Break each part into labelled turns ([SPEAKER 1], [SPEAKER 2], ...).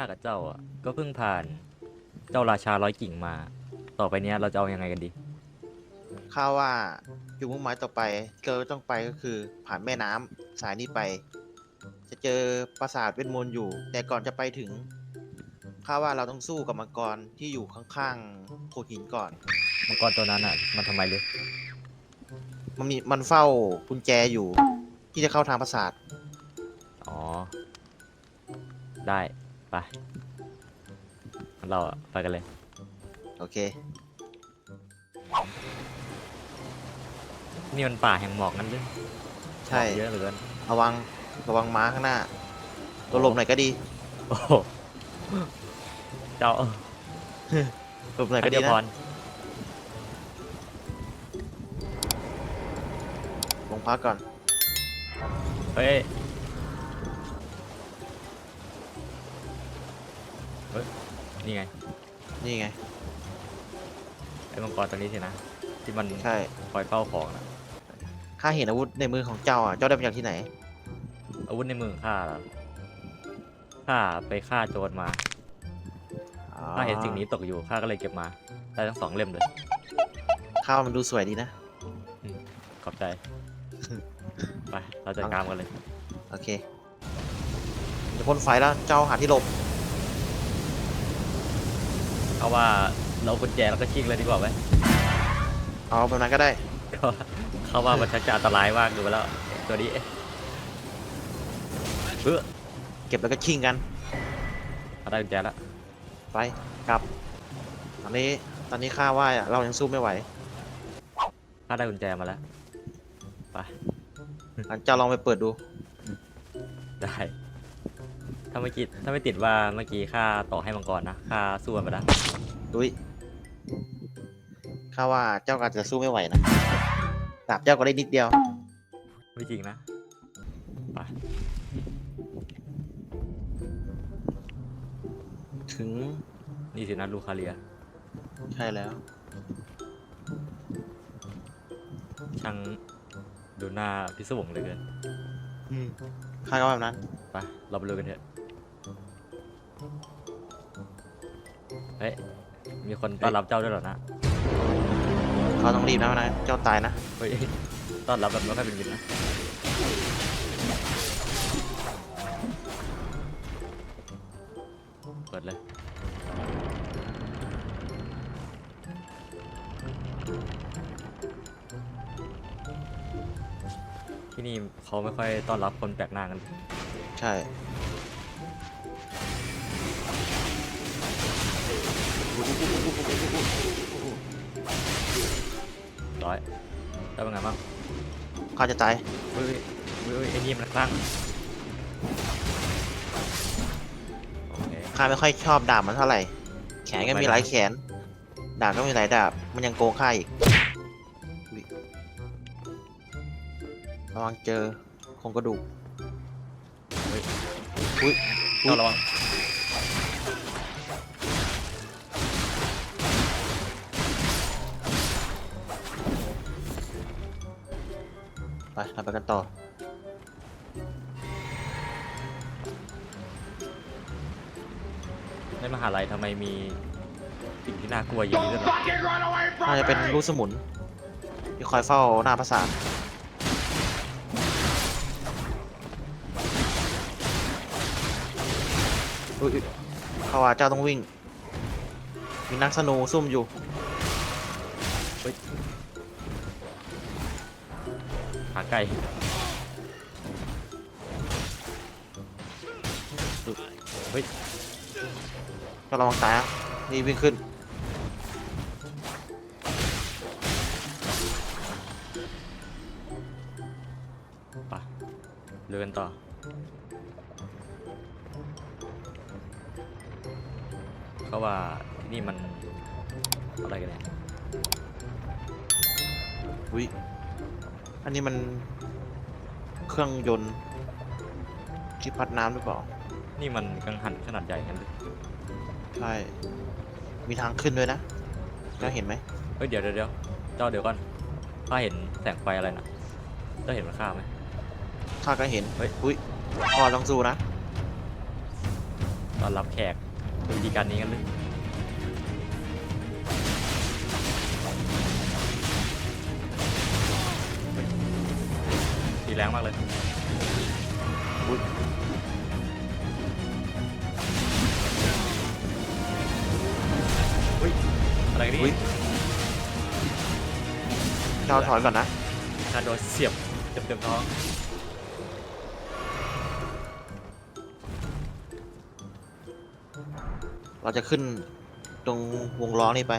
[SPEAKER 1] ข้ากับเจ้าอะก็เพิ่งผ่านเจ้าราชาร้อยกิ่งมา ต่อไปเนี้ยเราจะเอายังไงกันดี
[SPEAKER 2] ข้าว่าจุดมุ่งหมายต่อไปเราต้องไปก็คือผ่านแม่น้ำสายนี้ไป จะเจอปราสาทเวทมนต์อยู่ แต่ก่อนจะไปถึงข้าว่าเราต้องสู้กับมังกรที่อยู่ข้างๆโขดหินก่อน
[SPEAKER 1] มังกรตัวนั้นอะ มันทำไมเลย
[SPEAKER 2] มันมีมันเฝ้ากุญแจอยู่ ที่จะเข้าทางปราสาท
[SPEAKER 1] อ๋อ ได้ ไปงั้นเราอะไปกันเลย
[SPEAKER 2] โอเค
[SPEAKER 1] นี่มันป่าแห่งหมอกนั่นเลย
[SPEAKER 2] ใช่
[SPEAKER 1] หมอกเยอะเหลือเกิน
[SPEAKER 2] ระวังระวังม้าข้างหน้า ตัวหลบหน่อยก็ดี
[SPEAKER 1] โอ้โหเจ้า
[SPEAKER 2] หลบหน่อยก็
[SPEAKER 1] เดี
[SPEAKER 2] ดี
[SPEAKER 1] ยว
[SPEAKER 2] นะ
[SPEAKER 1] พร
[SPEAKER 2] ลงพักก่อน
[SPEAKER 1] เฮ้ย นี่ไง
[SPEAKER 2] นี่ไง
[SPEAKER 1] ไอ้มังกรตัวนี้สินะ ที่มัน
[SPEAKER 2] ใช่
[SPEAKER 1] คอยเฝ้าของนะ
[SPEAKER 2] ข้าเห็นอาวุธในมือของเจ้าอะ เจ้าได้มาจากที่ไหน
[SPEAKER 1] อาวุธในมือของข้าเหรอข้าไปฆ่าโจรมาข้าเห็นสิ่งนี้ตกอยู่ข้าก็เลยเก็บมาได้ทั้งสองเล่มเลย
[SPEAKER 2] ข้าวมันดูสวยดีนะ
[SPEAKER 1] ขอบใจ ไป เราจัดการกันเลย
[SPEAKER 2] โอเคจะพ่นไฟแล้ว เจ้าหาที่หลบ
[SPEAKER 1] เอาว่าเรากุญแจแล้วก็ชิงเลยดีกว่าไหม
[SPEAKER 2] เอาแบบนั้นก็ได้
[SPEAKER 1] ก็เขาว่ามันชักจะอันตรายมากดูไปแล้วตัวนี้เออ
[SPEAKER 2] เก็บแล้วก็ชิงกัน
[SPEAKER 1] เอาได้กุญแจแล้ว
[SPEAKER 2] ไปกลับตอนนี้ตอนนี้ข้าว่าเรายังสู้ไม่ไหว
[SPEAKER 1] ข้าได้กุญแจมาแล้วไป
[SPEAKER 2] งั้นเจ้าลองไปเปิดดู
[SPEAKER 1] ได้ถ้าไม่คิดถ้าไม่ติดว่าเมื่อกี้ข้าต่อให้มังกรนะข้าสู้มันไปแล้ว
[SPEAKER 2] ดุยข้าว่าเจ้าอาจจะสู้ไม่ไหวนะดาบเจ้าก็ได้นิดเดียว
[SPEAKER 1] ไม่จริงนะไป
[SPEAKER 2] ถึง
[SPEAKER 1] นี่สินะลูคาเรีย
[SPEAKER 2] ใช่แล้ว
[SPEAKER 1] ช่างดูหน้าพิศวงเหลยเกิน
[SPEAKER 2] อืมข้าก็แบบนั้น
[SPEAKER 1] ไป เราไปดูกันเถอะ เฮ้ย มีคนต้อนรับเจ้าด้วยเหรอนะ
[SPEAKER 2] เขาต้องรีบนะนะเจ้าตายนะ
[SPEAKER 1] เฮ้ย ต้อนรับแบบไม่ค่อยเป็นมิตรนะเปิดเลย ที่นี่เขาไม่ค่อยต้อนรับคนแปลกหน้ากัน
[SPEAKER 2] ใช่
[SPEAKER 1] ร้อยได้เป็นไงบ้าง
[SPEAKER 2] ข้าจะตาย
[SPEAKER 1] เฮ้ยเฮ้ยเฮ้ยไอ้นี่มันคลั่งโอเค
[SPEAKER 2] ข้าไม่ค่อยชอบดาบมันเท่าไหร่ แขนก็มีหลายแขน ดาบก็มีหลายดาบ มันยังโกงข้าอีกอุ๊ยระวังเจอโครงกระดูก
[SPEAKER 1] เฮ้ย
[SPEAKER 2] อุ้ย
[SPEAKER 1] เจ้าระวัง
[SPEAKER 2] ไปเราไปกันต่อ
[SPEAKER 1] ในมหาลัยทำไมมีสิ่งที่น่ากลัวอย่างนี้ด้วยเหรอ
[SPEAKER 2] น่าจะเป็นลูกสมุน ที่คอยเฝ้าหน้าปราสาทอุ๊ยอุ๊ยเขาว่าเจ้าต้องวิ่ง มีนักสนูซุ่มอยู่
[SPEAKER 1] ขาไก่เฮ้ย
[SPEAKER 2] ก็ระวังตายนะนี่วิ่งขึ้น
[SPEAKER 1] ไปเดินต่อ เขาว่าที่นี่มันอะไรกันเนี่ย
[SPEAKER 2] อุ้ย อันนี้มันเครื่องยนต์ที่พัดน้ำหรือเปล่า
[SPEAKER 1] นี่มันกังหันขนาดใหญ่กันเลย
[SPEAKER 2] ใช่ มีทางขึ้นด้วยนะเจ้าเห็นไหม
[SPEAKER 1] เฮ้ยเดี๋ยวเดี๋ยวเดี๋ยวเจ้าเดี๋ยวก่อนข้าเห็นแสงไฟอะไรนะเจ้าเห็นมันข้าไหม
[SPEAKER 2] ข้าก็เห็น
[SPEAKER 1] เฮ้ย
[SPEAKER 2] อุ้ยพอต้องสู้นะ
[SPEAKER 1] ตอนอนรับแขกดูวิธีการนี้กันเลย แรงมากเลย
[SPEAKER 2] อุ๊ย
[SPEAKER 1] อุ้ยอะไรกัน
[SPEAKER 2] อุ๊ย
[SPEAKER 1] นี่
[SPEAKER 2] เจ้าถอยก่อนนะ
[SPEAKER 1] การโดนเสียบเต็มเต็มๆท้อง
[SPEAKER 2] เราจะขึ้นตรงวงล้อนี่ไป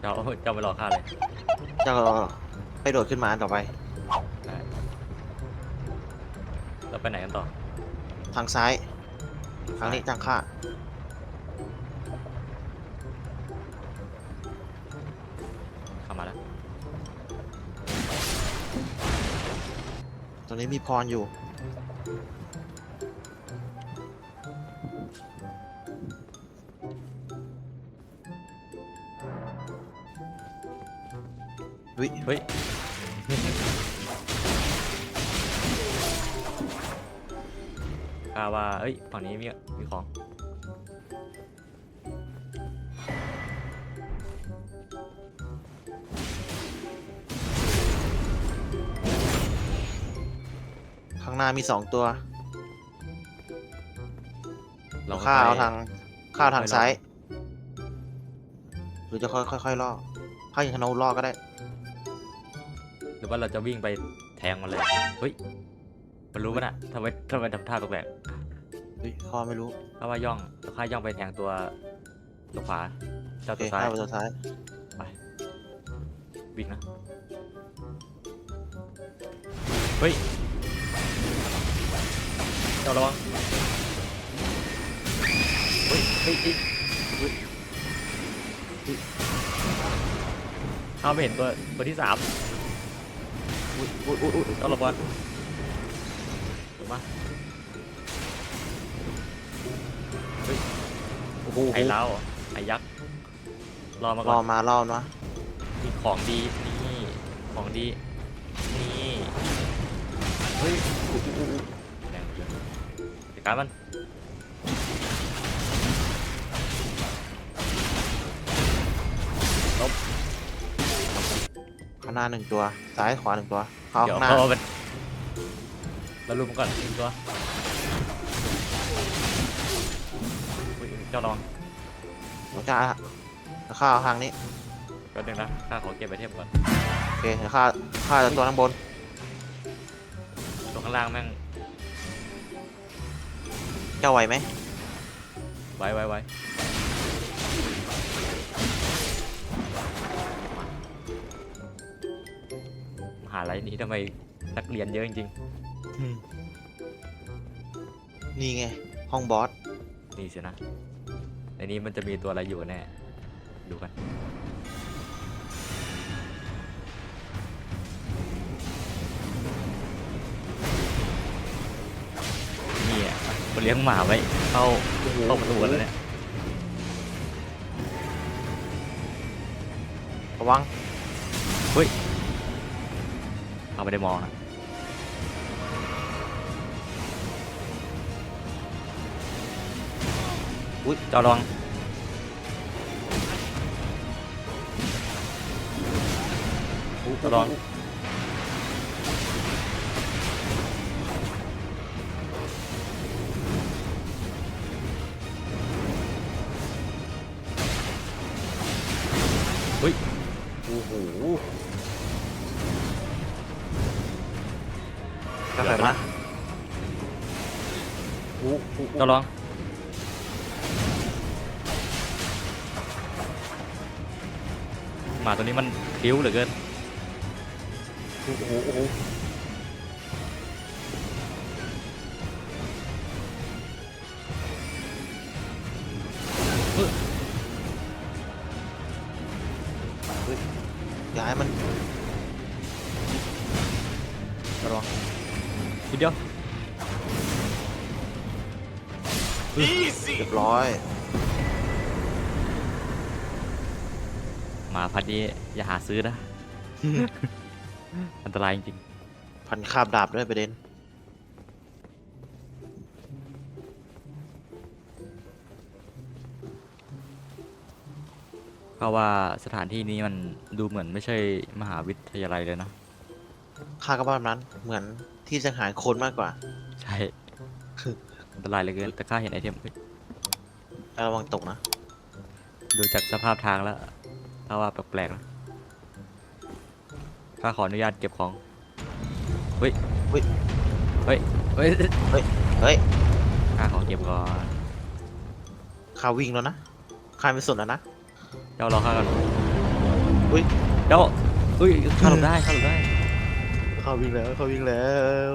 [SPEAKER 1] เจ้าเจ้าไปรอข้าเลย
[SPEAKER 2] เจ้า ให้โดดขึ้นมาอันต่อไป
[SPEAKER 1] ได้แล้วไปไหนกันต่อ
[SPEAKER 2] ทางซ้าย ทางนี้ทางข้า
[SPEAKER 1] เข้ามาแล้ว
[SPEAKER 2] ตรงนี้มีพรอยู่
[SPEAKER 1] ฮ้ยข้าว่าเอ้ย ฝั่งนี้มีมีของ
[SPEAKER 2] ข้างหน้ามีสองตัว
[SPEAKER 1] เรา
[SPEAKER 2] ข้าเอา
[SPEAKER 1] ค่ยๆ
[SPEAKER 2] ทางข้าเอาทาง
[SPEAKER 1] ค่อยๆ
[SPEAKER 2] ซ้าย หรือจะค่อยค่อยๆล่อข้ายิงธนูล่อก็ได้
[SPEAKER 1] หรือว่าเราจะวิ่งไปแทงมันเลย เฮ้ย มันรู้ปะน่ะทำไมทำไมทำท่าแปลก
[SPEAKER 2] เฮ้ยข้าไม่รู้
[SPEAKER 1] ๆข้าว่าย่องข้าย่องไปแทงตัวตัวขวาเจ้า
[SPEAKER 2] โอเค
[SPEAKER 1] ตัวซ้าย
[SPEAKER 2] ข้าไปตัวซ้าย
[SPEAKER 1] วิ่งนะ เฮ้ยเจ้าระวังเฮ้ยเฮ้ยเฮ้ยเฮ้ยเฮ้ยข้าไม่เห็นตัวตัวที่สาม
[SPEAKER 2] อุ๊ยอุ๊ยอุ๊ยอุ๊ย
[SPEAKER 1] เจ้าระวังมา
[SPEAKER 2] โอ้โห
[SPEAKER 1] ไอ้เล้าเหรอไอ้ยักษ์รอมาก่
[SPEAKER 2] ร
[SPEAKER 1] อ
[SPEAKER 2] อนมาล่อมา
[SPEAKER 1] มีของดีนี่ของดีนี่เฮ้ยอุ๊ยอุ๊ยอุ๊ยอุ๊ยแรงเกินจัดการมันา
[SPEAKER 2] งหน้าหนึ่งตัว ซ้ายขวาหนึ่งตัวเข้า
[SPEAKER 1] เดี๋ยว
[SPEAKER 2] ข้างหน้า
[SPEAKER 1] เอาเป็นเราลุมมันก่อนหนึ่งตัวอุ๊ยเจ้าลอง
[SPEAKER 2] เดี๋ยวข้าเดี๋ยวข้าเอาทางนี้
[SPEAKER 1] ก็ดึงนะข้าขอเก็บไอเทมก่อน
[SPEAKER 2] โอเคเดี๋ยวข้าข้าจะตัวข้างบน
[SPEAKER 1] ตัวข้างล่างแม่ง
[SPEAKER 2] เจ้าไหวไหม
[SPEAKER 1] ไว้ไว้ไว้าลัยนี้ทำไมนักเรียนเยอะจริง
[SPEAKER 2] นี่ไง ห้องบอส
[SPEAKER 1] ๆนี่สินะในนี้มันจะมีตัวอะไรอยู่แน่ ดูกัน นี่อะคนเลี้ยงหมาไว้ เข้าเข้าประตูกันแล้วเนี่ย
[SPEAKER 2] ระวัง
[SPEAKER 1] เขาไม่ได้มองนะ
[SPEAKER 2] อุ๊ย
[SPEAKER 1] เจ้าระวังเจ้าระวัง เจ้าระวังหมาตัวนี้มันคิ้วเหลือเกิน
[SPEAKER 2] โอ้โหโอ้โหเฮ้ยอย่าให้มันระวัง
[SPEAKER 1] ทีเดียว
[SPEAKER 2] เรียบร้อย
[SPEAKER 1] มาพันธุ์นี้อย่าหาซื้อนะ อันตรายจริง
[SPEAKER 2] พันคาบดาบด้วยประเด็น
[SPEAKER 1] เพราะว่าสถานที่นี้มันดูเหมือนไม่ใช่มหาวิทยาลัยเลยนะ
[SPEAKER 2] ค่าก็ประมาณนั้น เหมือนที่สัหารคนมากกว่า
[SPEAKER 1] ใช่ อันตรายเหลือเกินแต่ข้าเห็นไอเทมเฮ้ย
[SPEAKER 2] ระวังตกนะ
[SPEAKER 1] ดูจากสภาพทางแล้วถ้าว่าแปลกๆนะข้าขออนุญาตเก็บของ เฮ้ย
[SPEAKER 2] เฮ้ย
[SPEAKER 1] เฮ้ย เฮ้ย
[SPEAKER 2] เฮ้ย
[SPEAKER 1] ข้าขอเก็บก่อน
[SPEAKER 2] ข้าวิ่งแล้วนะข้าไม่สนแล้วนะ
[SPEAKER 1] เจ้ารอข้ากัน
[SPEAKER 2] เฮ้ย
[SPEAKER 1] เจ้าเฮ้ยข้าหลบได้ข้าหลบได้
[SPEAKER 2] ข้าวิ่งแล้วข้าวิ่งแล้ว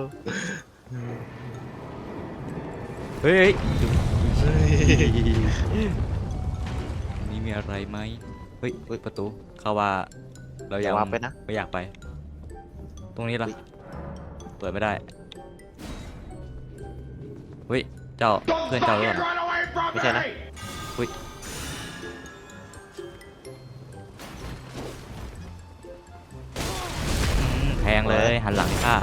[SPEAKER 1] เฮ้ยเฮ้ย
[SPEAKER 2] เฮ้ย
[SPEAKER 1] นี่มีอะไรไหมเฮ้ยเฮ้ยประตูเข้าว่าเรา
[SPEAKER 2] อ
[SPEAKER 1] ยั
[SPEAKER 2] ย่างวางไปนะ
[SPEAKER 1] ไม่อยากไป ตรงนี้ล่ะ
[SPEAKER 2] อุ๊ย
[SPEAKER 1] เปิดไม่ได้ เฮ้ย เจ้าเพื่อนเจ้าหรือเปล่า
[SPEAKER 2] ไม่ใช่นะ
[SPEAKER 1] อืมแพงเลยหันหลังให้ข้า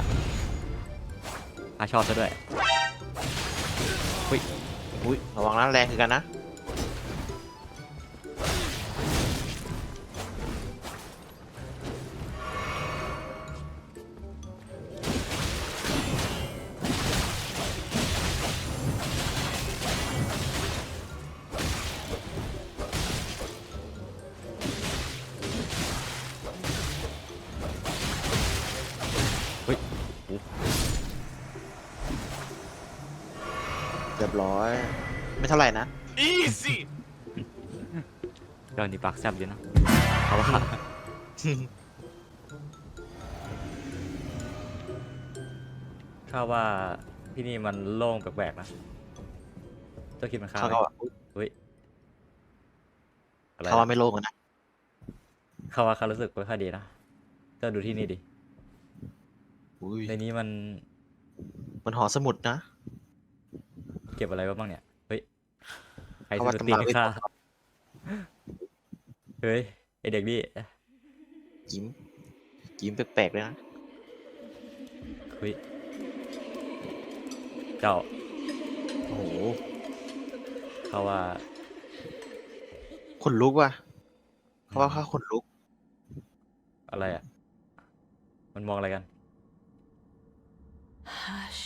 [SPEAKER 1] ข้าชอบซะด้วย
[SPEAKER 2] อุ้ยระวังนะแรงคือกันนะ
[SPEAKER 1] เรี
[SPEAKER 2] ยบร้อย ไม่เท่าไหร่นะ
[SPEAKER 3] Easy!
[SPEAKER 1] เจ้านี่ปากแซบดีนะเพราะว่าข้าว่าที่นี่มันโล่งแปลกๆนะเจ้าคิดมันข้า
[SPEAKER 2] เขา
[SPEAKER 1] ไหม
[SPEAKER 2] ก็ว่า
[SPEAKER 1] เฮ้ยอะไร
[SPEAKER 2] เขาว่า
[SPEAKER 1] นะ
[SPEAKER 2] ไม่โล่งอะนะ
[SPEAKER 1] ข้าว่าข้ารู้สึกไม่ค่อยดีนะเจ้าดูที่นี่ดิ
[SPEAKER 2] อุ้ย
[SPEAKER 1] ในนี้มัน
[SPEAKER 2] มันหอสมุดนะ
[SPEAKER 1] เก็บอะไรไว้บ้างเนี่ย เฮ้ย ใคร
[SPEAKER 2] เขา
[SPEAKER 1] จะ
[SPEAKER 2] ว่า
[SPEAKER 1] ตี
[SPEAKER 2] ตำรา
[SPEAKER 1] ให้
[SPEAKER 2] เวท
[SPEAKER 1] ข้าเฮ้ยไอเด็กนี่
[SPEAKER 2] ยิ้มยิ้มแปลกๆเลยนะ
[SPEAKER 1] เฮ้ย เจ้า
[SPEAKER 2] โอ้โห
[SPEAKER 1] เขาว่า
[SPEAKER 2] ขนลุกว่ะเขาว่าข้าขนลุก
[SPEAKER 1] อะไรอะ มันมองอะไรกัน
[SPEAKER 4] Hush,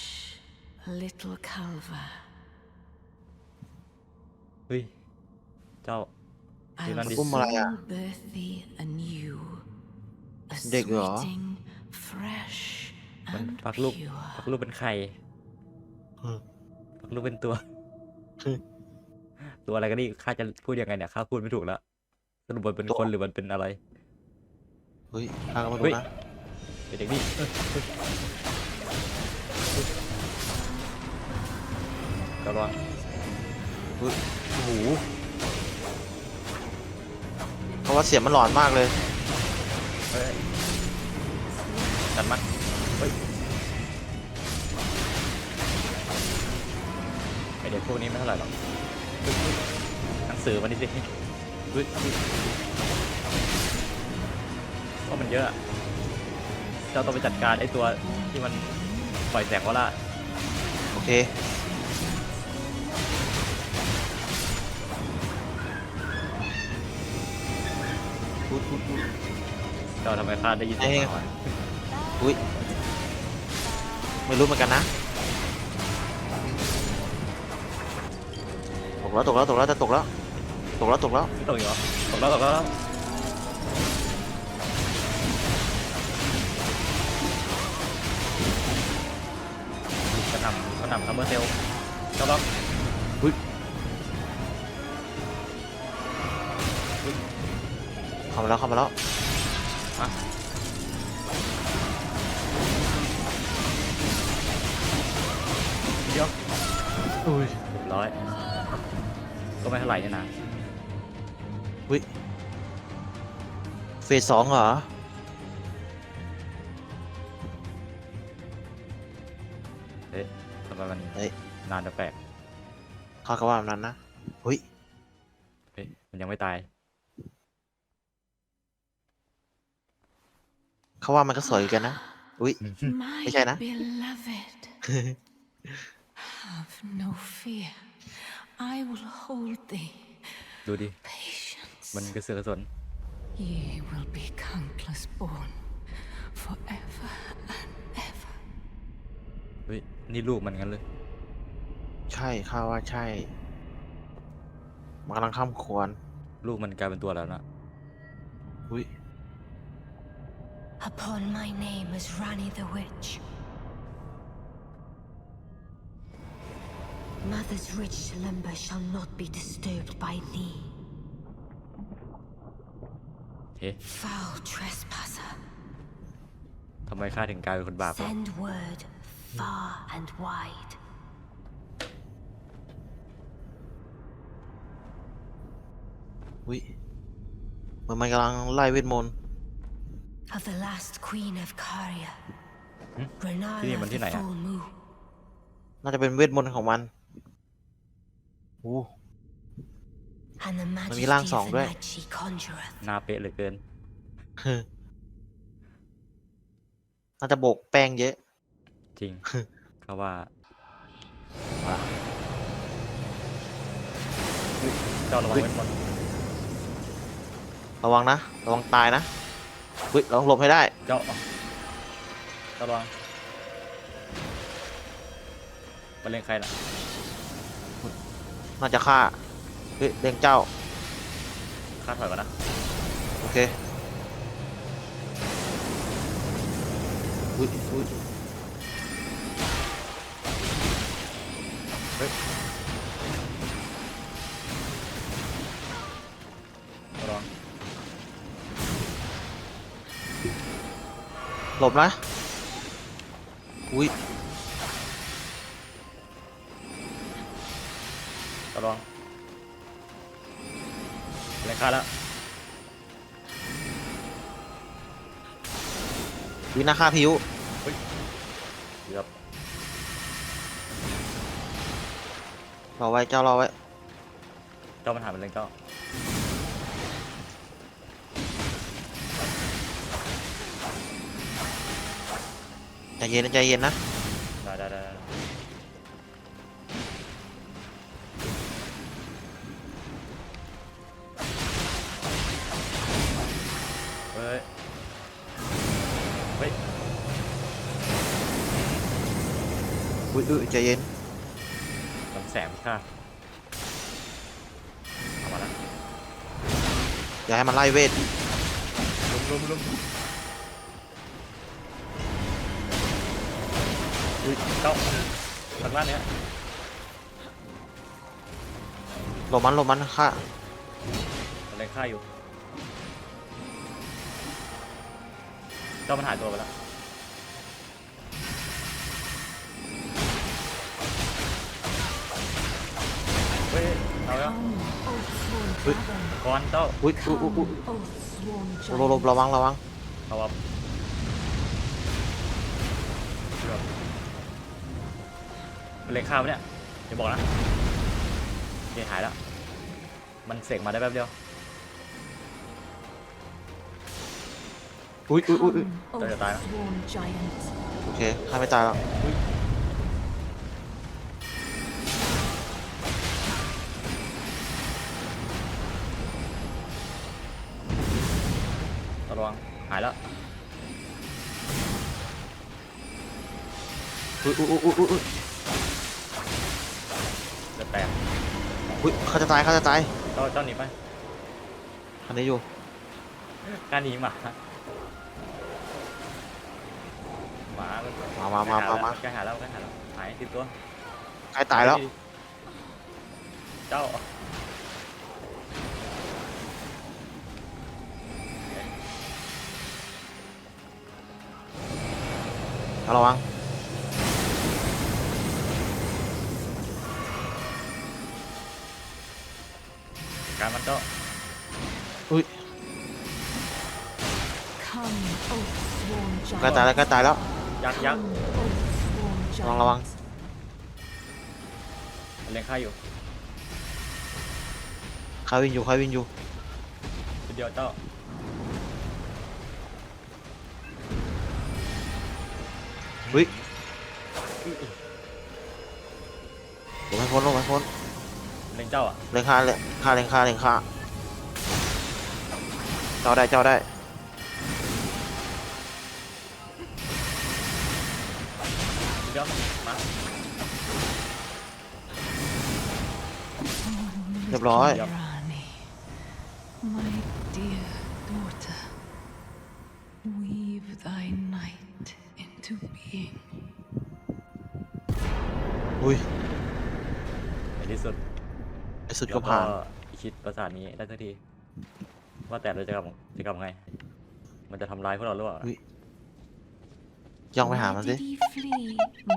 [SPEAKER 4] little Calva.
[SPEAKER 1] เฮ้ย เจ้า
[SPEAKER 4] I'll
[SPEAKER 1] Yun ang dis-
[SPEAKER 2] Kung malaya.
[SPEAKER 4] soon birth thee anew. A
[SPEAKER 2] Dig, ah.
[SPEAKER 4] sweeting, fresh
[SPEAKER 1] มัน
[SPEAKER 4] and
[SPEAKER 1] ฟักลูก
[SPEAKER 4] pure.
[SPEAKER 1] ฟักลูกเป็นไข่
[SPEAKER 2] อืม
[SPEAKER 1] ฟักลูกเป็นตัว
[SPEAKER 2] อืม
[SPEAKER 1] ตัวอะไรก็นี่ข้าจะพูดยังไงเนี่ยข้าพูดไม่ถูกแล้วสรุปมันเป็น
[SPEAKER 2] ตัว
[SPEAKER 1] คนหรือมันเป็นอะไร
[SPEAKER 2] เฮ้ยข้าก็ไม่
[SPEAKER 1] เฮ้
[SPEAKER 2] รู้
[SPEAKER 1] ย
[SPEAKER 2] นะ
[SPEAKER 1] ไอเด็กนี่เอ้ยเฮ้ยกระวัง
[SPEAKER 2] เฮ้ย โอ้โหเขาว่าเสียงมันหลอนมากเลย
[SPEAKER 1] เฮ้ยจัดมันเฮ้ยไอเด็กพวกนี้ไม่เท่าไหร่หรอกหนังสือมันนี่สิเฮ้ยเฮ้ยว่ามันเยอะเจ้าต้องไปจัดการไอตัวที่มันปล่อยแสงวอล่า
[SPEAKER 2] โอเค
[SPEAKER 1] เจ้าทำไมข้าได้ยินเสียง
[SPEAKER 2] เอ้ย
[SPEAKER 1] หมา
[SPEAKER 2] อุ้ยไม่รู้เหมือนกันนะตกแล้วตกแล้วตกแล้วจะตกแล้วตกแล้วตกแล้ว
[SPEAKER 1] ตกอยู่เหรอตกแล้วตกแล้วตกแล้ว กระหน่ำกระหน่ำซัมเมอร์เซลเจ้าล็อก
[SPEAKER 2] เข้ามาแล้วเข้ามาแล้ว
[SPEAKER 1] เดียวอุ้ยเรียบร้อย ก็ไม่เท่าไหร่เนี่ยนะ
[SPEAKER 2] เฟสสองเหรอ
[SPEAKER 1] เอ๊ะทำไมมัน
[SPEAKER 2] เฮ้ย
[SPEAKER 1] นานแปลก
[SPEAKER 2] ข้าก็ว่าแบบนั้นนะเฮ้ย
[SPEAKER 1] ๆเฮ้ยมันยังไม่ตาย
[SPEAKER 2] เขาว่ามันก็สวยอยู่กันนะ อุ้ย
[SPEAKER 4] My
[SPEAKER 2] Cái này nè.
[SPEAKER 4] beloved, have no fear. I will hold thee.
[SPEAKER 1] ดูดิ
[SPEAKER 4] Patience.
[SPEAKER 1] มันกระเสือกกระสน
[SPEAKER 4] Ye will be countless born forever and ever.
[SPEAKER 1] เฮ้ย นี่ลูกมันงั้นเลย
[SPEAKER 2] ใช่ข้าว่าใช่ มันกำลังข้ามควร
[SPEAKER 1] ลูกมันกลายเป็นตัวแล้วนะ
[SPEAKER 2] อุ้ย
[SPEAKER 4] Upon my name as Rani the Witch. Mother's rich slumber shall not be disturbed by thee,
[SPEAKER 1] เฮ้
[SPEAKER 4] foul trespasser.
[SPEAKER 1] ทำไมข้าถึงกลายเป็นคนบาปวะ
[SPEAKER 4] Send word far and wide.
[SPEAKER 2] อุ้ยเหมือนมันกำลังไล่เวทมนต์
[SPEAKER 4] Of the last queen of Karya,
[SPEAKER 1] ที่นี่
[SPEAKER 4] Renala
[SPEAKER 1] มัน
[SPEAKER 4] of
[SPEAKER 1] ที่
[SPEAKER 4] the
[SPEAKER 1] ไหนอะ
[SPEAKER 4] full moon.
[SPEAKER 2] น่าจะเป็นเวทมนต์ของมันโอ้
[SPEAKER 4] And the
[SPEAKER 2] มันมีร่าง
[SPEAKER 4] majesty
[SPEAKER 2] สอง
[SPEAKER 4] of
[SPEAKER 2] ด้วย
[SPEAKER 4] the night she conjureth.
[SPEAKER 1] หน้าเป๊ะเหลือเกิน
[SPEAKER 2] น่าจะโบกแป้งเยอะ
[SPEAKER 1] จริงเขาว่าว่าเฮ้ยเจ้าระวัง
[SPEAKER 2] เฮ้ย
[SPEAKER 1] ไว้ก่อน
[SPEAKER 2] ระวังนะ ระวังตายนะ อุ้ยเราต้องหลบให้ได้
[SPEAKER 1] เจ้าเจ้าระวังมาเล่นใครน่ะ
[SPEAKER 2] น่าจะฆ่าเฮ้ยเลี้ยงเจ้า
[SPEAKER 1] ข้าถอยก่อนนะ
[SPEAKER 2] โอเคอุ้ยอุ้ย
[SPEAKER 1] ระ
[SPEAKER 2] หลบนะ อุ้ย
[SPEAKER 1] ระวังเล่นข้าแล้ว
[SPEAKER 2] วินาฆ่าพิว
[SPEAKER 1] เกือบ
[SPEAKER 2] รอไว้เจ้ารอไว้
[SPEAKER 1] เจ้ามันหาเป็นเล่นเจ้า
[SPEAKER 2] ใจเย็นใจเย็นนะ
[SPEAKER 1] ได้ได้ได้เฮ้ย เฮ้ย
[SPEAKER 2] อุ้ยอุ้ยใจเย็น
[SPEAKER 1] ลำแสงค่ะเอามาล้ว
[SPEAKER 2] อย่าให้มันไล่เวท
[SPEAKER 1] ลุมลุมลุม อุ้ยเจ้าทางด้านเนี้ย
[SPEAKER 2] หลบมันหลบมันฆ่า
[SPEAKER 1] มันเล่นค่าอยู่ เจ้ามันหายตัวไปแล้วเฮ้ยเอาแล้ว
[SPEAKER 4] Come, oath-sworn
[SPEAKER 2] Wait.
[SPEAKER 4] dragon.
[SPEAKER 1] ก่อนเจ้า
[SPEAKER 2] อุ้ยอุ้ยอุ้ย
[SPEAKER 4] Come,
[SPEAKER 2] อุ้ย
[SPEAKER 4] oath-sworn
[SPEAKER 2] หลบหลบ
[SPEAKER 4] giant.
[SPEAKER 2] ระวังระวัง
[SPEAKER 1] เอาวับ มันเล็งข้าวปะเนี่ยอย่าบอกนะโอเคหายแล้ว มันเสกมาได้แป๊บเดียว
[SPEAKER 2] อุ้ยอุ้ยอุ้ยอุ้ย
[SPEAKER 4] Come,
[SPEAKER 1] Đây là tay đó.
[SPEAKER 4] oath-sworn giant.
[SPEAKER 2] โอเคฆ่าไม่ตายแล้ว
[SPEAKER 1] ระวังหายแล้ว
[SPEAKER 2] อุ้ยอุ้ยอุ้ยอุ้ยอุ้ย อุ้ยเขาจะตายเขาจะตาย
[SPEAKER 1] เจ้าเจ้าหนีไป
[SPEAKER 2] อันนี้อยู่
[SPEAKER 1] กล้าหนีหมาหมามัน
[SPEAKER 2] มามามามามา
[SPEAKER 1] ใกล้หายแล้วใกล้หายแล้วหายติดตัว
[SPEAKER 2] ใกล้ตายแล้ว
[SPEAKER 1] เจ้า
[SPEAKER 2] ระวัง
[SPEAKER 1] การมันเจ้า
[SPEAKER 2] อุ้ย
[SPEAKER 4] Come, oath-sworn
[SPEAKER 2] ใกล้ตาย
[SPEAKER 4] giant.
[SPEAKER 2] แล้วใกล้ตายแล้ว
[SPEAKER 1] ยักษ์ยักษ์
[SPEAKER 4] Come, oath-sworn
[SPEAKER 2] ระวังระวัง
[SPEAKER 4] giant.
[SPEAKER 1] มันเลี้ยงข้าอยู่
[SPEAKER 2] คาวินอยู่คาวินอยู่
[SPEAKER 1] ทีเดียวเจ้า
[SPEAKER 2] อุ้ยหลบให้พ้นหลบให้พ้น
[SPEAKER 1] เลี้ยงเจ้าอะ
[SPEAKER 2] เล็งฆ่าเลยฆ่าเล็งฆ่าเล็งฆ่าจอได้จอได้
[SPEAKER 1] เดี๋ยวมา
[SPEAKER 2] เรียบร้อย
[SPEAKER 4] Rani, my
[SPEAKER 2] สุดก็ผ่าน
[SPEAKER 1] แล้วคิดประสาทนี้ได้สักที ว่าแต่เราจะกลับจะกลับไง มันจะทำร้ายพวกเราหรือเปล่า
[SPEAKER 2] อุ๊ยย่องไปหามัน
[SPEAKER 4] Why
[SPEAKER 2] สิ
[SPEAKER 4] did he flee,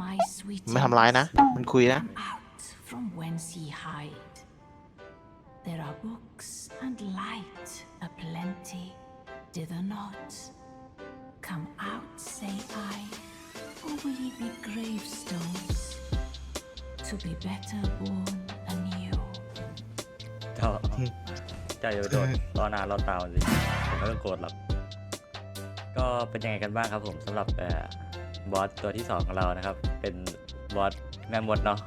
[SPEAKER 4] my sweet
[SPEAKER 2] ไม่ทำร้ายนะ มันคุยนะ
[SPEAKER 4] Come out from whence he hide. There are books and light aplenty, dither not. Come out, say I, or will ye be gravestones to be better born anew?
[SPEAKER 1] เจ้าเจ้าอย่าไปโดดรอนานรอตามสิผมไม่ต้องโกรธหรอก ก็เป็นยังไงกันบ้างครับผมสำหรับเอ่อบอสตัวที่สองของเรานะครับ เป็นบอสแม่มดเนาะ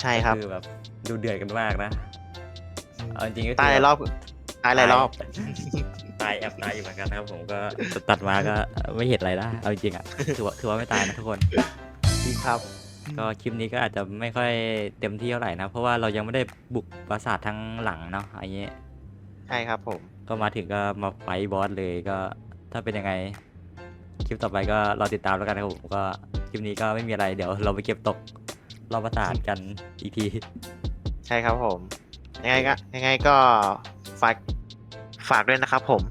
[SPEAKER 2] ใช่ครับ
[SPEAKER 1] คือแบบดูเดือดกันมากนะเอาจริงๆก็คือ
[SPEAKER 2] ตายหลายรอบตายหลายรอบ
[SPEAKER 1] ตายแอบตายอยู่เหมือนกันนะครับผมก็ตัดมาก็ไม่เห็นอะไรนะเอาจริงๆอะถือว่าถือว่าไม่ตายนะทุกคน
[SPEAKER 2] จริงครับ
[SPEAKER 1] ก็คลิปนี้ก็อาจจะไม่ค่อยเต็มที่เท่าไหร่นะ เพราะว่าเรายังไม่ได้บุกปราสาททั้งหลังเนาะอันนี้
[SPEAKER 2] ใช่ครับผม
[SPEAKER 1] ก็มาถึงก็มาไฟท์บอสเลยก็ถ้าเป็นยังไง คลิปต่อไปก็รอติดตามแล้วกันนะครับผมก็คลิปนี้ก็ไม่มีอะไรเดี๋ยวเราไปเก็บตกรอบปราสาทกันอีกที
[SPEAKER 2] ใช่ครับผม ยังไงก็ยังไงก็ฝากฝากด้วยนะครับผม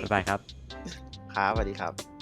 [SPEAKER 1] บ๊ายบายครับ
[SPEAKER 2] ครับสวัสดีครับ